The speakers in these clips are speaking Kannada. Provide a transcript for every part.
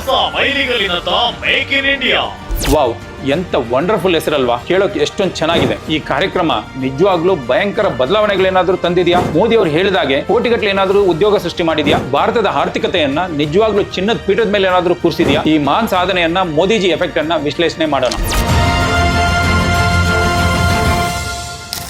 ಹೊಸ ಮೇಕ್ ಇನ್ ಇಂಡಿಯಾ ವಾವ್, ಎಂತ ವಂಡರ್ಫುಲ್ ಹೆಸರಲ್ವಾ? ಕೇಳೋಕೆ ಎಷ್ಟೊಂದು ಚೆನ್ನಾಗಿದೆ. ಈ ಕಾರ್ಯಕ್ರಮ ನಿಜವಾಗ್ಲೂ ಭಯಂಕರ ಬದಲಾವಣೆಗಳೇನಾದ್ರೂ ತಂದಿದ್ಯಾ? ಮೋದಿ ಅವರು ಹೇಳಿದಾಗೆ ಕೋಟಿಗಟ್ಟಲೆ ಏನಾದ್ರೂ ಉದ್ಯೋಗ ಸೃಷ್ಟಿ ಮಾಡಿದ್ಯಾ? ಭಾರತದ ಆರ್ಥಿಕತೆಯನ್ನ ನಿಜವಾಗ್ಲೂ ಚಿನ್ನದ ಪೀಠದ ಮೇಲೆ ಏನಾದ್ರೂ ಕೂರಿಸಿದ್ಯಾ? ಈ ಮಾನ್ ಸಾಧನೆಯನ್ನ ಮೋದಿಜಿ ಎಫೆಕ್ಟ್ ಅನ್ನ ವಿಶ್ಲೇಷಣೆ ಮಾಡೋಣ.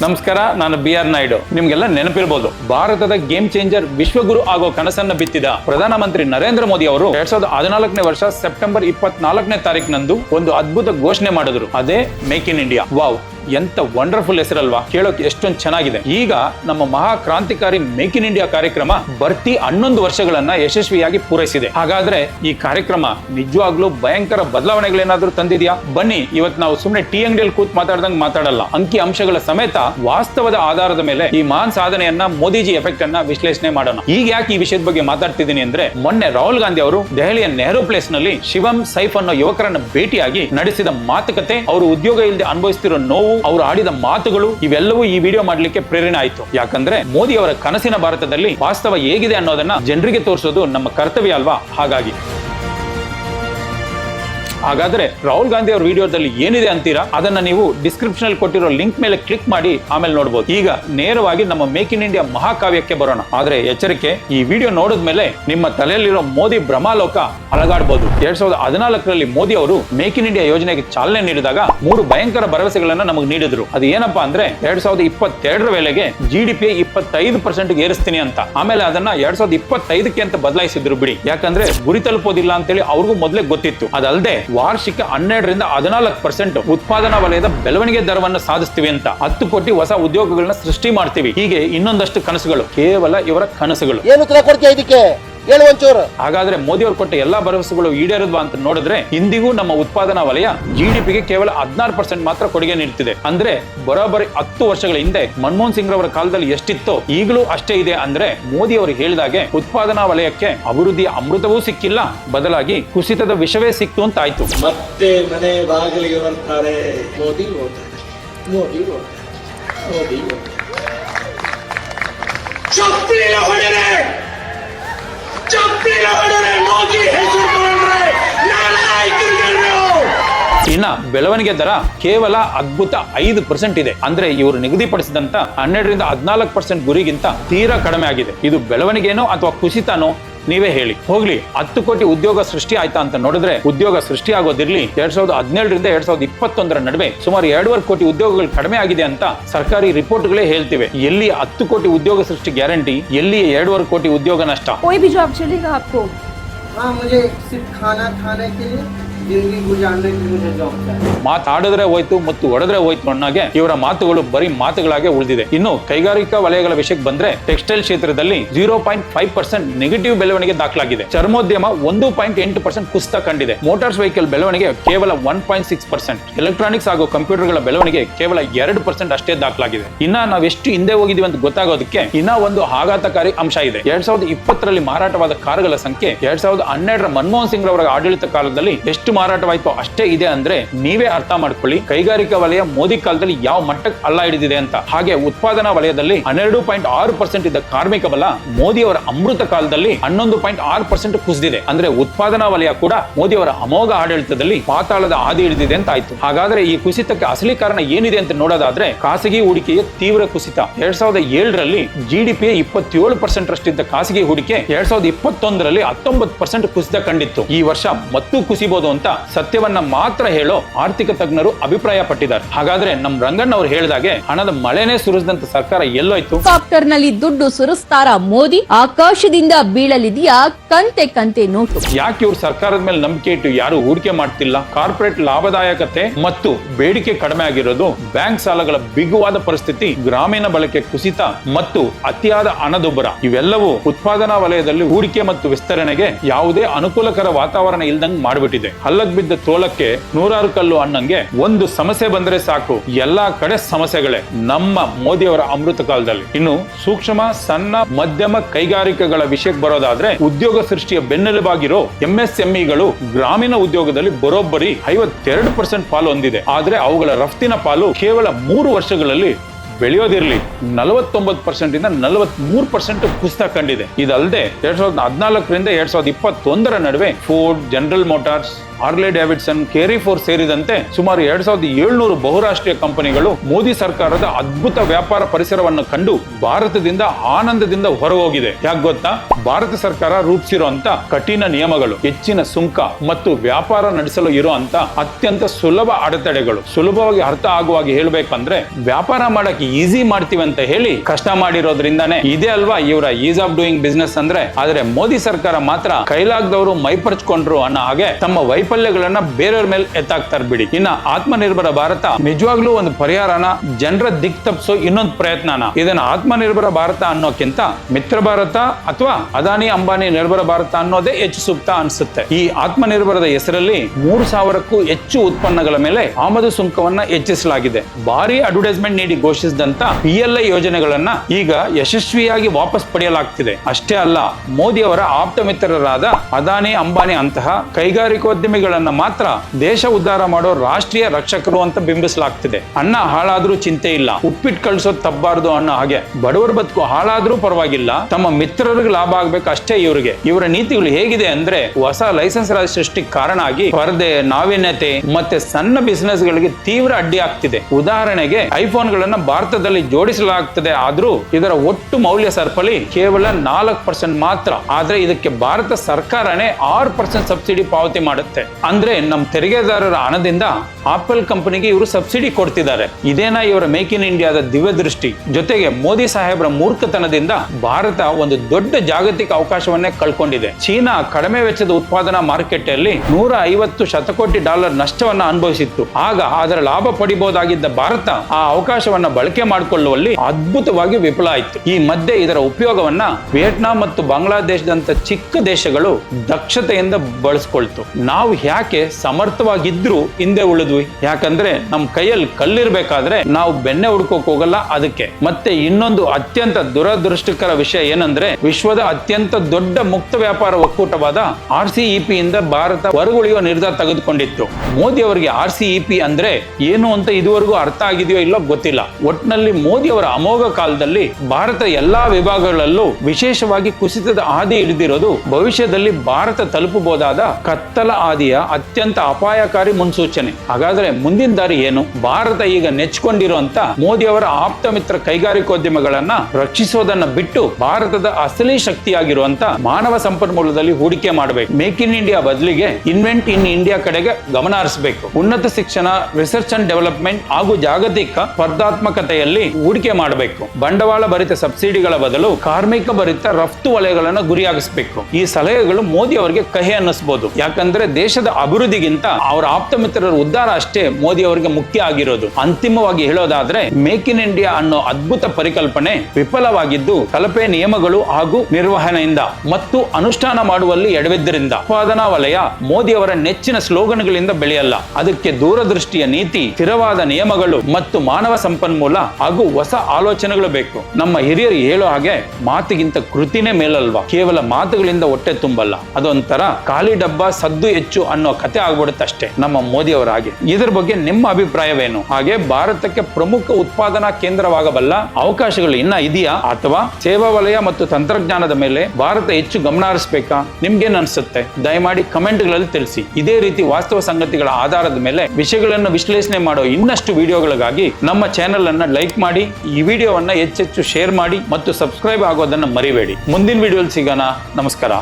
ನಮಸ್ಕಾರ, ನಾನು ಬಿ ಆರ್ ನಾಯ್ಡು. ನಿಮ್ಗೆಲ್ಲ ನೆನಪಿರ್ಬೋದು, ಭಾರತದ ಗೇಮ್ ಚೇಂಜರ್ ವಿಶ್ವಗುರು ಆಗೋ ಕನಸನ್ನ ಬಿತ್ತಿದ ಪ್ರಧಾನಮಂತ್ರಿ ನರೇಂದ್ರ ಮೋದಿ ಅವರು ಎರಡ್ ಸಾವಿರದ ಹದಿನಾಲ್ಕನೇ ವರ್ಷ ಸೆಪ್ಟೆಂಬರ್ ಇಪ್ಪತ್ನಾಲ್ಕನೇ ತಾರೀಕಿನಂದು ಒಂದು ಅದ್ಭುತ ಘೋಷಣೆ ಮಾಡಿದ್ರು. ಅದೇ ಮೇಕ್ ಇನ್ ಇಂಡಿಯಾ. ವಾವ್. ಎಂತ ವಂಡರ್ಫುಲ್ ಹೆಸರಲ್ವಾ? ಕೇಳೋಕೆ ಎಷ್ಟೊಂದು ಚೆನ್ನಾಗಿದೆ. ಈಗ ನಮ್ಮ ಮಹಾ ಕ್ರಾಂತಿಕಾರಿ ಮೇಕ್ ಇನ್ ಇಂಡಿಯಾ ಕಾರ್ಯಕ್ರಮ ಬರ್ತಿ ಹನ್ನೊಂದು ವರ್ಷಗಳನ್ನ ಯಶಸ್ವಿಯಾಗಿ ಪೂರೈಸಿದೆ. ಹಾಗಾದ್ರೆ ಈ ಕಾರ್ಯಕ್ರಮ ನಿಜವಾಗ್ಲೂ ಭಯಂಕರ ಬದಲಾವಣೆಗಳೇನಾದ್ರೂ ತಂದಿದ್ಯಾ? ಬನ್ನಿ ಇವತ್ತು ನಾವು ಸುಮ್ಮನೆ ಟೀ ಅಂಗಡಿಯಲ್ಲಿ ಕೂತ್ ಮಾತಾಡ್ದಂಗ್ ಮಾತಾಡಲ್ಲ. ಅಂಕಿ ಅಂಶಗಳ ಸಮೇತ ವಾಸ್ತವದ ಆಧಾರದ ಮೇಲೆ ಈ ಮಹಾನ್ ಸಾಧನೆಯನ್ನ ಮೋದಿಜಿ ಎಫೆಕ್ಟ್ ಅನ್ನ ವಿಶ್ಲೇಷಣೆ ಮಾಡೋಣ. ಈಗ ಯಾಕೆ ಈ ವಿಷಯದ ಬಗ್ಗೆ ಮಾತಾಡ್ತಿದ್ದೀನಿ ಅಂದ್ರೆ, ಮೊನ್ನೆ ರಾಹುಲ್ ಗಾಂಧಿ ಅವರು ದೆಹಲಿಯ ನೆಹರು ಪ್ಲೇಸ್ನಲ್ಲಿ ಶಿವಂ ಸೈಫ್ ಅನ್ನೋ ಯುವಕರನ್ನ ಭೇಟಿಯಾಗಿ ನಡೆಸಿದ ಮಾತುಕತೆ, ಅವರು ಉದ್ಯೋಗ ಇಲ್ಲದೆ ಅನುಭವಿಸ್ತಿರೋ ನೋವು ಅವರು ಆಡಿದ ಮಾತುಗಳು ಇವೆಲ್ಲವೂ ಈ ವಿಡಿಯೋ ಮಾಡ್ಲಿಕ್ಕೆ ಪ್ರೇರಣೆ ಆಯ್ತು. ಯಾಕಂದ್ರೆ ಮೋದಿ ಅವರ ಕನಸಿನ ಭಾರತದಲ್ಲಿ ವಾಸ್ತವ ಹೇಗಿದೆ ಅನ್ನೋದನ್ನ ಜನರಿಗೆ ತೋರಿಸೋದು ನಮ್ಮ ಕರ್ತವ್ಯ ಅಲ್ವಾ? ಹಾಗಾಗಿ. ಹಾಗಾದ್ರೆ ರಾಹುಲ್ ಗಾಂಧಿ ಅವರ ವಿಡಿಯೋದಲ್ಲಿ ಏನಿದೆ ಅಂತೀರಾ? ಅದನ್ನ ನೀವು ಡಿಸ್ಕ್ರಿಪ್ಷನ್ ಅಲ್ಲಿ ಕೊಟ್ಟಿರೋ ಲಿಂಕ್ ಮೇಲೆ ಕ್ಲಿಕ್ ಮಾಡಿ ಆಮೇಲೆ ನೋಡಬಹುದು ಈಗ ನೇರವಾಗಿ ನಮ್ಮ ಮೇಕ್ ಇನ್ ಇಂಡಿಯಾ ಮಹಾಕಾವ್ಯಕ್ಕೆ ಬರೋಣ. ಆದ್ರೆ ಎಚ್ಚರಿಕೆ, ಈ ವಿಡಿಯೋ ನೋಡಿದ್ಮೇಲೆ ನಿಮ್ಮ ತಲೆಯಲ್ಲಿರೋ ಮೋದಿ ಭ್ರಮಾಲೋಕ ಅಲಗಾಡ್ಬೋದು. ಎರಡ್ ಸಾವಿರದ ಹದಿನಾಲ್ಕರಲ್ಲಿ ಮೋದಿ ಅವರು ಮೇಕ್ ಇನ್ ಇಂಡಿಯಾ ಯೋಜನೆಗೆ ಚಾಲನೆ ನೀಡಿದಾಗ ಮೂರು ಭಯಂಕರ ಭರವಸೆಗಳನ್ನ ನಮಗೆ ನೀಡಿದ್ರು. ಅದು ಏನಪ್ಪಾ ಅಂದ್ರೆ ಎರಡ್ ಸಾವಿರದ ಇಪ್ಪತ್ತೆರಡರ ವೇಳೆಗೆ ಜಿ ಡಿ ಪಿ ಇಪ್ಪತ್ತೈದು ಪರ್ಸೆಂಟ್ ಏರಿಸ್ತೀನಿ ಅಂತ. ಆಮೇಲೆ ಅದನ್ನ ಎರಡ್ ಸಾವಿರದ ಇಪ್ಪತ್ತೈದಕ್ಕೆ ಅಂತ ಬದಲಾಯಿಸಿದ್ರು ಬಿಡಿ. ಯಾಕಂದ್ರೆ ಗುರಿ ತಲುಪೋದಿಲ್ಲ ಅಂತೇಳಿ ಅವ್ರಿಗೂ ಮೊದಲೇ ಗೊತ್ತಿತ್ತು. ಅದಲ್ಲದೆ ವಾರ್ಷಿಕ ಹನ್ನೆರಡರಿಂದ ಹದಿನಾಲ್ಕು ಪರ್ಸೆಂಟ್ ಉತ್ಪಾದನಾ ವಲಯದ ಬೆಳವಣಿಗೆ ದರವನ್ನು ಸಾಧಿಸ್ತೀವಿ ಅಂತ. ಹತ್ತು ಕೋಟಿ ಹೊಸ ಉದ್ಯೋಗಗಳನ್ನ ಸೃಷ್ಟಿ ಮಾಡ್ತೀವಿ. ಹೀಗೆ ಇನ್ನೊಂದಷ್ಟು ಕನಸುಗಳು. ಕೇವಲ ಇವರ ಕನಸುಗಳು. ಏನು ಇದಕ್ಕೆ? ಹೇಳು ಒಂಚೂರು. ಹಾಗಾದ್ರೆ ಮೋದಿ ಅವರು ಕೊಟ್ಟ ಎಲ್ಲಾ ಭರವಸೆಗಳು ಈಡೇರದ್ವಾ ಅಂತ ನೋಡಿದ್ರೆ ಇಂದಿಗೂ ನಮ್ಮ ಉತ್ಪಾದನಾ ವಲಯ ಜಿಡಿಪಿಗೆ ಕೇವಲ ಹದಿನಾರು ಪರ್ಸೆಂಟ್ ಮಾತ್ರ ಕೊಡುಗೆ ನೀಡುತ್ತಿದೆ ಅಂದ್ರೆ ಬರೋಬರಿ ಹತ್ತು ವರ್ಷಗಳ ಹಿಂದೆ ಮನಮೋಹನ್ ಸಿಂಗ್ ಅವರ ಕಾಲದಲ್ಲಿ ಎಷ್ಟಿತ್ತೋ ಈಗಲೂ ಅಷ್ಟೇ ಇದೆ ಅಂದ್ರೆ ಮೋದಿ ಅವರು ಹೇಳಿದಾಗೆ ಉತ್ಪಾದನಾ ವಲಯಕ್ಕೆ ಅಭಿವೃದ್ಧಿಯ ಅಮೃತವೂ ಸಿಕ್ಕಿಲ್ಲ ಬದಲಾಗಿ ಕುಸಿತದ ವಿಷವೇ ಸಿಕ್ತು ಅಂತ ಆಯ್ತು. ಮತ್ತೆ ಮನೆ ಬಾಗಿಲಿಗೆ ಬರ್ತಾರೆ. ಮೋದಿ ಹೋಗ್ತಾರೆ ಮೋದಿ ಹೋಗ್ತಾರೆ ಮೋದಿ ಇನ್ನ ಬೆಳವಣಿಗೆ ದರ ಕೇವಲ ಅದ್ಭುತ ಐದು ಪರ್ಸೆಂಟ್ ಇದೆ. ಅಂದ್ರೆ ಇವರು ನಿಗದಿಪಡಿಸಿದಂತ ಹನ್ನೆರಡರಿಂದ ಹದಿನಾಲ್ಕು ಪರ್ಸೆಂಟ್ ಗುರಿಗಿಂತ ತೀರಾ ಕಡಿಮೆ ಆಗಿದೆ. ಇದು ಬೆಳವಣಿಗೆನೋ ಅಥವಾ ಕುಸಿತನೋ ನೀವೇ ಹೇಳಿ ಹೋಗ್ಲಿ ಹತ್ತು ಕೋಟಿ ಉದ್ಯೋಗ ಸೃಷ್ಟಿ ಆಯ್ತಾ ಅಂತ ನೋಡಿದ್ರೆ ಉದ್ಯೋಗ ಸೃಷ್ಟಿ ಆಗೋದಿರ್ಲಿ ಎರಡ್ ಸಾವಿರದ ಹದಿನೇಳರಿಂದ ಎರಡ್ ಸಾವಿರದ ಇಪ್ಪತ್ತೊಂದರ ನಡುವೆ ಸುಮಾರು ಎರಡೂವರೆ ಕೋಟಿ ಉದ್ಯೋಗಗಳು ಕಡಿಮೆ ಆಗಿದೆ ಅಂತ ಸರ್ಕಾರಿ ರಿಪೋರ್ಟ್ಗಳೇ ಹೇಳ್ತಿವೆ ಎಲ್ಲಿ ಹತ್ತು ಕೋಟಿ ಉದ್ಯೋಗ ಸೃಷ್ಟಿ ಗ್ಯಾರಂಟಿ ಎಲ್ಲಿ ಎರಡೂವರೆ ಕೋಟಿ ಉದ್ಯೋಗ ನಷ್ಟ कोई भी जॉब चलेगा आपको हाँ मुझे सिर्फ खाना खाने के लिए ಮಾತಾಡಿದ್ರೆ ಹೋಯ್ತು ಮತ್ತು ಹೊಡೆದ್ರೆ ಹೋಯ್ತು ಅಣ್ಣಾಗೆ ಇವರ ಮಾತುಗಳು ಬರೀ ಮಾತುಗಳಾಗೆ ಉಳಿದಿದೆ. ಇನ್ನು ಕೈಗಾರಿಕಾ ವಲಯಗಳ ವಿಷಯಕ್ಕೆ ಬಂದ್ರೆ ಟೆಕ್ಸ್ಟೈಲ್ ಕ್ಷೇತ್ರದಲ್ಲಿ zero point five percent negative ಬೆಳವಣಿಗೆ ದಾಖಲಾಗಿದೆ. ಚರ್ಮೋದ್ಯಮ ಒಂದು ಪಾಯಿಂಟ್ ಎಂಟು ಪರ್ಸೆಂಟ್ ಕುಸ್ತ ಕಂಡಿದೆ. ಮೋಟಾರ್ಸ್ ವೆಹಿಕಲ್ ಬೆಳವಣಿಗೆ ಕೇವಲ one point six percent electronics ಹಾಗೂ ಕಂಪ್ಯೂಟರ್ಗಳ ಬೆಳವಣಿಗೆ ಕೇವಲ ಎರಡು ಪರ್ಸೆಂಟ್ ಅಷ್ಟೇ ದಾಖಲಾಗಿದೆ. ಇನ್ನ ನಾವೆಷ್ಟು ಹಿಂದೆ ಹೋಗಿದೀವಿ ಅಂತ ಗೊತ್ತಾಗೋದಕ್ಕೆ ಇನ್ನ ಒಂದು ಆಘಾತಕಾರಿ ಅಂಶ ಇದೆ. ಎರಡ್ ಸಾವಿರದ ಇಪ್ಪತ್ತರಲ್ಲಿ ಮಾರಾಟವಾದ ಕಾರುಗಳ ಸಂಖ್ಯೆ ಎರಡ್ ಸಾವಿರದ ಹನ್ನೆರಡರ ಮನಮೋಹನ್ ಸಿಂಗ್ ರವರ ಆಡಳಿತ ಕಾಲದಲ್ಲಿ ಎಷ್ಟು ಮಾರಾಟವಾಯ್ತು ಅಷ್ಟೇ ಇದೆ ಅಂದ್ರೆ ನೀವೇ ಅರ್ಥ ಮಾಡ್ಕೊಳ್ಳಿ. ಕೈಗಾರಿಕಾ ವಲಯ ಮೋದಿ ಕಾಲದಲ್ಲಿ ಯಾವ ಮಟ್ಟಕ್ಕೆ ಅಲ್ಲ ಹಿಡಿದಿದೆ ಅಂತ. ಹಾಗೆ ಉತ್ಪಾದನಾ ವಲಯದಲ್ಲಿ ಹನ್ನೆರಡು ಪಾಯಿಂಟ್ ಆರು ಪರ್ಸೆಂಟ್ ಇದ್ದ ಕಾರ್ಮಿಕ ಬಲ ಮೋದಿ ಅವರ ಅಮೃತ ಕಾಲದಲ್ಲಿ ಹನ್ನೊಂದು ಪಾಯಿಂಟ್ ಆರು ಪರ್ಸೆಂಟ್ ಕುಸಿದಿದೆ. ಅಂದ್ರೆ ಉತ್ಪಾದನಾ ವಲಯ ಕೂಡ ಮೋದಿ ಅವರ ಅಮೋಘ ಆಡಳಿತದಲ್ಲಿ ಪಾತಾಳದ ಹಾದಿ ಹಿಡಿದಿದೆ ಅಂತ ಆಯ್ತು. ಹಾಗಾದ್ರೆ ಈ ಕುಸಿತಕ್ಕೆ ಅಸಲಿ ಕಾರಣ ಏನಿದೆ ಅಂತ ನೋಡೋದಾದ್ರೆ ಖಾಸಗಿ ಹೂಡಿಕೆಯ ತೀವ್ರ ಕುಸಿತ. ಎರಡ್ ಸಾವಿರದ ಏಳರಲ್ಲಿ ಜಿಡಿಪಿ ಇಪ್ಪತ್ತೇಳು ಪರ್ಸೆಂಟ್ ರಷ್ಟಿದ್ದ ಖಾಸಗಿ ಹೂಡಿಕೆ ಎರಡ್ ಸಾವಿರದ ಇಪ್ಪತ್ತೊಂದರಲ್ಲಿ ಹತ್ತೊಂಬತ್ತು ಪರ್ಸೆಂಟ್ ಕುಸಿತ ಕಂಡಿತ್ತು. ಈ ವರ್ಷ ಮತ್ತೂ ಕುಸಿಬಹುದು ಅಂತ ಸತ್ಯವನ್ನ ಮಾತ್ರ ಹೇಳೋ ಆರ್ಥಿಕ ತಜ್ಞರು ಅಭಿಪ್ರಾಯ ಪಟ್ಟಿದ್ದಾರೆ ಹಾಗಾದ್ರೆ ನಮ್ ರಂಗಣ್ಣ ಅವ್ರು ಹೇಳಿದಾಗೆ ಹಣದ ಮಳೆನೇ ಸುರಿಸಿದಂತ ಸರ್ಕಾರ ಎಲ್ಲೋಯ್ತು? ಕಾಪ್ಟರ್ನಲ್ಲಿ ದುಡ್ಡು ಸುರಿಸ್ತಾರ ಮೋದಿ ಆಕಾಶದಿಂದ ಬೀಳಲಿದೆಯಾ ಕಂತೆ ಕಂತೆ ನೋಟು. ಯಾಕೆ ಇವ್ರು ಸರ್ಕಾರದ ಮೇಲೆ ನಂಬಿಕೆ ಇಟ್ಟು ಯಾರು ಹೂಡಿಕೆ ಮಾಡ್ತಿಲ್ಲ? ಕಾರ್ಪೊರೇಟ್ ಲಾಭದಾಯಕತೆ ಮತ್ತು ಬೇಡಿಕೆ ಕಡಿಮೆ ಆಗಿರೋದು ಬ್ಯಾಂಕ್ ಸಾಲಗಳ ಬಿಗುವಾದ ಪರಿಸ್ಥಿತಿ ಗ್ರಾಮೀಣ ಬಳಕೆ ಕುಸಿತ ಮತ್ತು ಅತಿಯಾದ ಹಣದುಬ್ಬರ. ಇವೆಲ್ಲವೂ ಉತ್ಪಾದನಾ ವಲಯದಲ್ಲಿ ಹೂಡಿಕೆ ಮತ್ತು ವಿಸ್ತರಣೆಗೆ ಯಾವುದೇ ಅನುಕೂಲಕರ ವಾತಾವರಣ ಇಲ್ದಂಗ್ ಮಾಡ್ಬಿಟ್ಟಿದೆ. ಹಲ್ಲಕ್ ಬಿದ್ದ ತೋಳಕ್ಕೆ ನೂರಾರು ಕಲ್ಲು ಅನ್ನಂಗೆ ಒಂದು ಸಮಸ್ಯೆ ಬಂದ್ರೆ ಸಾಕು. ಎಲ್ಲಾ ಕಡೆ ಸಮಸ್ಯೆಗಳೇ. ನಮ್ಮ ಮೋದಿ ಅವರ ಅಮೃತ ಕಾಲದಲ್ಲಿ. ಇನ್ನು ಸೂಕ್ಷ್ಮ, ಸಣ್ಣ, ಮಧ್ಯಮ ಕೈಗಾರಿಕೆಗಳ ವಿಷಯಕ್ಕೆ ಬರೋದಾದ್ರೆ ಉದ್ಯೋಗ ಸೃಷ್ಟಿಯ ಬೆನ್ನೆಲುಬಾಗಿರೋ ಎಂಎಸ್ಎಂಇಗಳು ಗ್ರಾಮೀಣ ಉದ್ಯೋಗದಲ್ಲಿ ಬರೋಬ್ಬರಿ ಐವತ್ತೆರಡು ಪರ್ಸೆಂಟ್ ಪಾಲು ಹೊಂದಿದೆ ಆದ್ರೆ ಅವುಗಳ ರಫ್ತಿನ ಪಾಲು ಕೇವಲ ಮೂರು ವರ್ಷಗಳಲ್ಲಿ ಬೆಳೆಯೋದಿರ್ಲಿ. ನಲವತ್ತೊಂಬತ್ತು ಪರ್ಸೆಂಟ್ ಇಂದ ನಲವತ್ತ್ ಮೂರು ಪರ್ಸೆಂಟ್ ಕುಸಿತ ಕಂಡಿದೆ. ಇದಲ್ಲದೆ ಎರಡ್ ಸಾವಿರದ ಹದಿನಾಲ್ಕರಿಂದ ಎರಡ್ ಸಾವಿರದ ಇಪ್ಪತ್ತೊಂದರ ನಡುವೆ Ford General Motors Harley Davidson Carrefour ಸೇರಿದಂತೆ ಸುಮಾರು ಎರಡ್ ಸಾವಿರದ ಏಳ್ನೂರು ಬಹುರಾಷ್ಟ್ರೀಯ ಕಂಪನಿಗಳು ಮೋದಿ ಸರ್ಕಾರದ ಅದ್ಭುತ ವ್ಯಾಪಾರ ಪರಿಸರವನ್ನು ಕಂಡು ಭಾರತದಿಂದ ಆನಂದದಿಂದ ಹೊರಗೋಗಿದೆ ಯಾಕೆ ಗೊತ್ತಾ? ಭಾರತ ಸರ್ಕಾರ ರೂಪಿಸಿರುವಂತ ಕಠಿಣ ನಿಯಮಗಳು, ಹೆಚ್ಚಿನ ಸುಂಕ ಮತ್ತು ವ್ಯಾಪಾರ ನಡೆಸಲು ಇರುವಂತ ಅತ್ಯಂತ ಸುಲಭ ಅಡೆತಡೆಗಳು. ಸುಲಭವಾಗಿ ಅರ್ಥ ಆಗುವಾಗಿ ಹೇಳ್ಬೇಕಂದ್ರೆ ವ್ಯಾಪಾರ ಮಾಡಕ್ಕೆ ಈಸಿ ಮಾಡ್ತೀವಿ ಅಂತ ಹೇಳಿ ಕಷ್ಟ ಮಾಡಿರೋದ್ರಿಂದಾನೇ. ಇದೇ ಅಲ್ವಾ ಇವರ ಈಸ್ ಆಫ್ ಡೂಯಿಂಗ್ ಬಿಸ್ನೆಸ್ ಅಂದ್ರೆ? ಆದ್ರೆ ಮೋದಿ ಸರ್ಕಾರ ಮಾತ್ರ ಕೈಲಾಗದವರು ಮೈಪರ್ಚ್ಕೊಂಡ್ರು ಅನ್ನೋ ಹಾಗೆ ತಮ್ಮ ವೈಫಲ್ಯಗಳನ್ನ ಬೇರೆಯವ್ರ ಮೇಲೆ ಎತ್ತಾಕ್ತಾರೆ ಬಿಡಿ. ಇನ್ನ ಆತ್ಮನಿರ್ಭರ ಭಾರತ ನಿಜವಾಗ್ಲೂ ಒಂದು ಪರಿಹಾರನ ಜನರ ದಿಕ್ ತಪ್ಪಿಸೋ ಇನ್ನೊಂದು ಪ್ರಯತ್ನನ. ಇದನ್ನ ಆತ್ಮನಿರ್ಭರ ಭಾರತ ಅನ್ನೋಕ್ಕಿಂತ ಮಿತ್ರ ಭಾರತ ಅಥವಾ ಅದಾನಿ ಅಂಬಾನಿ ನಿರ್ಭರ ಭಾರತ ಅನ್ನೋದೇ ಹೆಚ್ಚು ಸೂಕ್ತ ಅನ್ಸುತ್ತೆ. ಈ ಆತ್ಮನಿರ್ಭರದ ಹೆಸರಲ್ಲಿ ಮೂರು ಸಾವಿರಕ್ಕೂ ಹೆಚ್ಚು ಉತ್ಪನ್ನಗಳ ಮೇಲೆ ಆಮದು ಸುಂಕವನ್ನ ಹೆಚ್ಚಿಸಲಾಗಿದೆ. ಭಾರಿ ಅಡ್ವರ್ಟೈಸ್ಮೆಂಟ್ ನೀಡಿ ಘೋಷಿಸಿದಂತ ಐ ಯೋಜನೆಗಳನ್ನ ಈಗ ಯಶಸ್ವಿಯಾಗಿ ವಾಪಸ್ ಪಡೆಯಲಾಗ್ತಿದೆ. ಅಷ್ಟೇ ಅಲ್ಲ ಮೋದಿ ಅವರ ಆಪ್ತ ಮಿತ್ರರಾದ ಅದಾನಿ ಅಂಬಾನಿ ಅಂತಹ ಕೈಗಾರಿಕೋದ್ಯಮಿಗಳನ್ನ ಮಾತ್ರ ದೇಶ ಉದ್ಧಾರ ಮಾಡೋ ರಾಷ್ಟ್ರೀಯ ರಕ್ಷಕರು ಅಂತ ಬಿಂಬಿಸಲಾಗ್ತಿದೆ. ಅನ್ನ ಹಾಳಾದ್ರೂ ಚಿಂತೆ ಇಲ್ಲ. ಉಪ್ಪಿಟ್ಟು ಕಳ್ಸೋದ್ ತಬ್ಬಾರ್ದು ಅನ್ನೋ ಹಾಗೆ. ಬಡವರ ಬದುಕು ಹಾಳಾದ್ರೂ ಪರವಾಗಿಲ್ಲ. ತಮ್ಮ ಮಿತ್ರರಿಗೆ ಲಾಭ ಆಗ್ಬೇಕು ಅಷ್ಟೇ ಇವರಿಗೆ. ಇವರ ನೀತಿಗಳು ಹೇಗಿದೆ ಅಂದ್ರೆ ಹೊಸ ಲೈಸೆನ್ಸ್ ರಾಜ್ ಸೃಷ್ಟಿಗೆ ಕಾರಣ ಆಗಿ ಸ್ಪರ್ಧೆ, ನಾವೀನ್ಯತೆ ಮತ್ತೆ ಸಣ್ಣ ಬಿಸಿನೆಸ್ ಗಳಿಗೆ ತೀವ್ರ ಅಡ್ಡಿ ಆಗ್ತಿದೆ. ಉದಾಹರಣೆಗೆ ಐಫೋನ್ ಗಳನ್ನ ಭಾರತದಲ್ಲಿ ಜೋಡಿಸಲಾಗ್ತದೆ. ಆದ್ರೂ ಇದರ ಒಟ್ಟು ಮೌಲ್ಯ ಸರಪಳಿ ಕೇವಲ ನಾಲ್ಕು ಪರ್ಸೆಂಟ್ ಮಾತ್ರ. ಆದ್ರೆ ಇದಕ್ಕೆ ಭಾರತ ಸರ್ಕಾರನೇ ಆರು ಪರ್ಸೆಂಟ್ ಸಬ್ಸಿಡಿ ಪಾವತಿ ಮಾಡುತ್ತೆ. ಅಂದ್ರೆ ನಮ್ಮ ತೆರಿಗೆದಾರರ ಹಣದಿಂದ ಆಪಲ್ ಕಂಪನಿಗೆ ಇವರು ಸಬ್ಸಿಡಿ ಕೊಡ್ತಿದ್ದಾರೆ. ಇದೇನಾ ಇವರ ಮೇಕ್ ಇನ್ ಇಂಡಿಯಾದ ದಿವ್ಯ ದೃಷ್ಟಿ. ಜೊತೆಗೆ ಮೋದಿ ಸಾಹೇಬ್ರ ಮೂರ್ಖತನದಿಂದ ಭಾರತ ಒಂದು ದೊಡ್ಡ ಜಾಗತಿಕ ಅವಕಾಶವನ್ನೇ ಕಳ್ಕೊಂಡಿದೆ. ಚೀನಾ ಕಡಿಮೆ ವೆಚ್ಚದ ಉತ್ಪಾದನಾ ಮಾರುಕಟ್ಟೆಯಲ್ಲಿ ನೂರ ಐವತ್ತು ಶತಕೋಟಿ ಡಾಲರ್ ನಷ್ಟವನ್ನ ಅನುಭವಿಸಿತ್ತು. ಆಗ ಅದರ ಲಾಭ ಪಡಿಬಹುದಾಗಿದ್ದ ಭಾರತ ಆ ಅವಕಾಶವನ್ನ ಬಳಕೆ ಮಾಡಿಕೊಳ್ಳುವಲ್ಲಿ ಅದ್ಭುತವಾಗಿ ವಿಫಲ ಆಯಿತು. ಈ ಮಧ್ಯೆ ಇದರ ಉಪಯೋಗವನ್ನ ವಿಯೆಟ್ನಾಂ ಮತ್ತು ಬಾಂಗ್ಲಾದೇಶದಂತ ಚಿಕ್ಕ ದೇಶಗಳು ದಕ್ಷತೆಯಿಂದ ಬಳಸಿಕೊಳ್ತು. ನಾವು ಯಾಕೆ ಸಮರ್ಥವಾಗಿದ್ರು ಹಿಂದೆ ಉಳಿದ್ವಿ? ಯಾಕಂದ್ರೆ ನಮ್ಮ ಕೈಯಲ್ಲಿ ಕಲ್ಲಿರ್ಬೇಕಾದ್ರೆ ನಾವು ಬೆನ್ನೆ ಹುಡ್ಕೋಕ್ ಹೋಗಲ್ಲ ಅದಕ್ಕೆ. ಮತ್ತೆ ಇನ್ನೊಂದು ಅತ್ಯಂತ ದುರದೃಷ್ಟಕರ ವಿಷಯ ಏನಂದ್ರೆ ವಿಶ್ವದ ಅತ್ಯಂತ ದೊಡ್ಡ ಮುಕ್ತ ವ್ಯಾಪಾರ ಒಕ್ಕೂಟವಾದ ಆರ್ ಸಿ ಇಂದ ಭಾರತ ಹೊರಗುಳಿಯುವ ನಿರ್ಧಾರ ತೆಗೆದುಕೊಂಡಿತ್ತು. ಮೋದಿ ಅವರಿಗೆ ಆರ್ ಸಿ ಅಂದ್ರೆ ಏನು ಅಂತ ಇದುವರೆಗೂ ಅರ್ಥ ಆಗಿದೆಯೋ ಇಲ್ಲೋ ಗೊತ್ತಿಲ್ಲ. ಒಟ್ನಲ್ಲಿ ಮೋದಿ ಅವರ ಅಮೋಘ ಕಾಲದಲ್ಲಿ ಭಾರತ ಎಲ್ಲಾ ವಿಭಾಗಗಳಲ್ಲೂ ವಿಶೇಷವಾಗಿ ಕುಸಿತದ ಹಾದಿ ಹಿಡಿದಿರೋದು ಭವಿಷ್ಯದಲ್ಲಿ ಭಾರತ ತಲುಪಬಹುದಾದ ಕತ್ತಲ ಹಾದಿಯ ಅತ್ಯಂತ ಅಪಾಯಕಾರಿ ಮುನ್ಸೂಚನೆ. ಹಾಗಾದ್ರೆ ಮುಂದಿನ ದಾರಿ ಏನು? ಭಾರತ ಈಗ ನೆಚ್ಚಿಕೊಂಡಿರುವಂತ ಮೋದಿ ಅವರ ಆಪ್ತ ಮಿತ್ರ ಕೈಗಾರಿಕೋದ್ಯಮಗಳನ್ನ ರಕ್ಷಿಸೋದನ್ನ ಬಿಟ್ಟು ಭಾರತದ ಅಸಲಿ ಶಕ್ತಿಯಾಗಿರುವಂತ ಮಾನವ ಸಂಪನ್ಮೂಲದಲ್ಲಿ ಹೂಡಿಕೆ ಮಾಡಬೇಕು. ಮೇಕ್ ಇನ್ ಇಂಡಿಯಾ ಬದಲಿಗೆ ಇನ್ವೆಂಟ್ ಇನ್ ಇಂಡಿಯಾ ಕಡೆಗೆ ಗಮನ ಹರಿಸಬೇಕು. ಉನ್ನತ ಶಿಕ್ಷಣ, ರಿಸರ್ಚ್ ಅಂಡ್ ಡೆವಲಪ್ಮೆಂಟ್ ಹಾಗೂ ಜಾಗತಿಕ ಸ್ಪರ್ಧಾತ್ಮಕತೆಯಲ್ಲಿ ಹೂಡಿಕೆ ಮಾಡಬೇಕು. ಬಂಡವಾಳ ಭರಿತ ಸಬ್ಸಿಡಿಗಳ ಬದಲು ಕಾರ್ಮಿಕ ಭರಿತ ರಫ್ತು ವಲಯಗಳನ್ನು ಗುರಿಯಾಗಿಸಬೇಕು. ಈ ಸಲಹೆಗಳು ಮೋದಿ ಅವರಿಗೆ ಕಹಿ ಅನ್ನಿಸಬಹುದು ಯಾಕಂದ್ರೆ ದೇಶದ ಅಭಿವೃದ್ಧಿಗಿಂತ ಅವರ ಆಪ್ತ ಮಿತ್ರರ ಉದ್ಧಾರ ಅಷ್ಟೇ ಮೋದಿ ಅವರಿಗೆ ಮುಖ್ಯ ಆಗಿರೋದು. ಅಂತಿಮವಾಗಿ ಹೇಳೋದಾದ್ರೆ ಮೇಕ್ ಇನ್ ಇಂಡಿಯಾ ಅನ್ನೋ ಅದ್ಭುತ ಪರಿಕಲ್ಪನೆ ವಿಫಲವಾಗಿದ್ದು ಕಲಪೆ ನಿಯಮಗಳು ಹಾಗೂ ನಿರ್ವಹಣೆಯಿಂದ ಮತ್ತು ಅನುಷ್ಠಾನ ಮಾಡುವಲ್ಲಿ ಎಡವಿದ್ದರಿಂದ ಉತ್ಪಾದನಾ ವಲಯ ಮೋದಿ ಅವರ ನೆಚ್ಚಿನ ಸ್ಲೋಗನ್ಗಳಿಂದ ಬೆಳೆಯಲ್ಲ. ಅದಕ್ಕೆ ದೂರದೃಷ್ಟಿಯ ನೀತಿ, ಸ್ಥಿರವಾದ ನಿಯಮಗಳು ಮತ್ತು ಮಾನವ ಸಂಪನ್ಮೂಲ ಹಾಗೂ ಹೊಸ ಆಲೋಚನೆಗಳು ಬೇಕು. ನಮ್ಮ ಹಿರಿಯರು ಹೇಳೋ ಹಾಗೆ ಮಾತಿಗಿಂತ ಕೃತಿನೇ ಮೇಲಲ್ವಾ? ಕೇವಲ ಮಾತುಗಳಿಂದ ಹೊಟ್ಟೆ ತುಂಬಲ್ಲ. ಅದೊಂಥರ ಖಾಲಿ ಡಬ್ಬ ಸದ್ದು ಹೆಚ್ಚು ಅನ್ನೋ ಕತೆ ಆಗ್ಬಿಡುತ್ತಷ್ಟೇ ನಮ್ಮ ಮೋದಿ ಅವರ ಹಾಗೆ ಇದ್ರ ಬಗ್ಗೆ ನಿಮ್ಮ ಅಭಿಪ್ರಾಯವೇನು? ಹಾಗೆ ಭಾರತಕ್ಕೆ ಪ್ರಮುಖ ಉತ್ಪಾದನಾ ಕೇಂದ್ರವಾಗಬಲ್ಲ ಅವಕಾಶಗಳು ಇನ್ನ ಇದೆಯಾ? ಅಥವಾ ಸೇವಾ ವಲಯ ಮತ್ತು ತಂತ್ರಜ್ಞಾನದ ಮೇಲೆ ಭಾರತ ಹೆಚ್ಚು ಗಮನ ಹರಿಸಬೇಕಾ? ನಿಮ್ಗೇನ್ ಅನ್ಸುತ್ತೆ? ದಯಮಾಡಿ ಕಮೆಂಟ್ಗಳಲ್ಲಿ ತಿಳಿಸಿ. ಇದೇ ರೀತಿ ವಾಸ್ತವ ಸಂಗತಿಗಳ ಆಧಾರದ ಮೇಲೆ ವಿಷಯಗಳನ್ನು ವಿಶ್ಲೇಷಣೆ ಮಾಡೋ ಇನ್ನಷ್ಟು ವಿಡಿಯೋಗಳಿಗಾಗಿ ನಮ್ಮ ಚಾನೆಲ್ ಅನ್ನ ಲೈಕ್ ಮಾಡಿ, ಈ ವಿಡಿಯೋವನ್ನ ಹೆಚ್ಚೆಚ್ಚು ಶೇರ್ ಮಾಡಿ ಮತ್ತು ಸಬ್ಸ್ಕ್ರೈಬ್ ಆಗೋದನ್ನ ಮರಿಬೇಡಿ. ಮುಂದಿನ ವಿಡಿಯೋಲಿ ಸಿಗೋಣ. ನಮಸ್ಕಾರ.